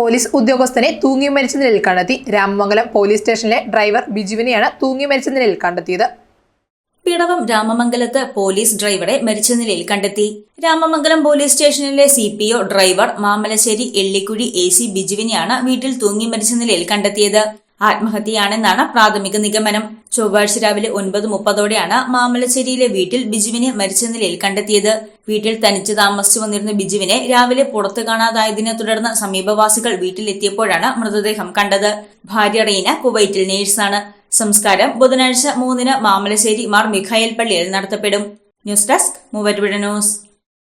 Police ഉദ്യോഗസ്ഥനെ തൂങ്ങി മരിച്ച നിലയിൽ കണ്ടെത്തി. രാമമംഗലം പോലീസ് സ്റ്റേഷനിലെ ഡ്രൈവർ ബിജുവിനെയാണ് തൂങ്ങി മരിച്ച നിലയിൽ കണ്ടെത്തിയത്. പിടവം രാമമംഗലത്ത് പോലീസ് ഡ്രൈവറെ മരിച്ച നിലയിൽ കണ്ടെത്തി. രാമമംഗലം പോലീസ് സ്റ്റേഷനിലെ C P O driver Mamalassery Ellikkuzhi A C ബിജുവിനെയാണ് വീട്ടിൽ തൂങ്ങി മരിച്ച നിലയിൽ കണ്ടെത്തിയത്. ആത്മഹത്യയാണെന്നാണ് പ്രാഥമിക നിഗമനം. ചൊവ്വാഴ്ച രാവിലെ ഒൻപത് മുപ്പതോടെയാണ് മാമലശ്ശേരിയിലെ വീട്ടിൽ ബിജുവിനെ മരിച്ച നിലയിൽ കണ്ടെത്തിയത്. വീട്ടിൽ തനിച്ച് താമസിച്ചു വന്നിരുന്ന ബിജുവിനെ രാവിലെ പുറത്തു കാണാതായതിനെ തുടർന്ന് സമീപവാസികൾ വീട്ടിലെത്തിയപ്പോഴാണ് മൃതദേഹം കണ്ടത്. ഭാര്യ റീന കുവൈറ്റിൽ നേഴ്സാണ്. സംസ്കാരം ബുധനാഴ്ച മൂന്നിന് മാമലശ്ശേരി മാർ മിഖായൽ പള്ളിയിൽ നടത്തപ്പെടും. News desk Muvattupuzha news.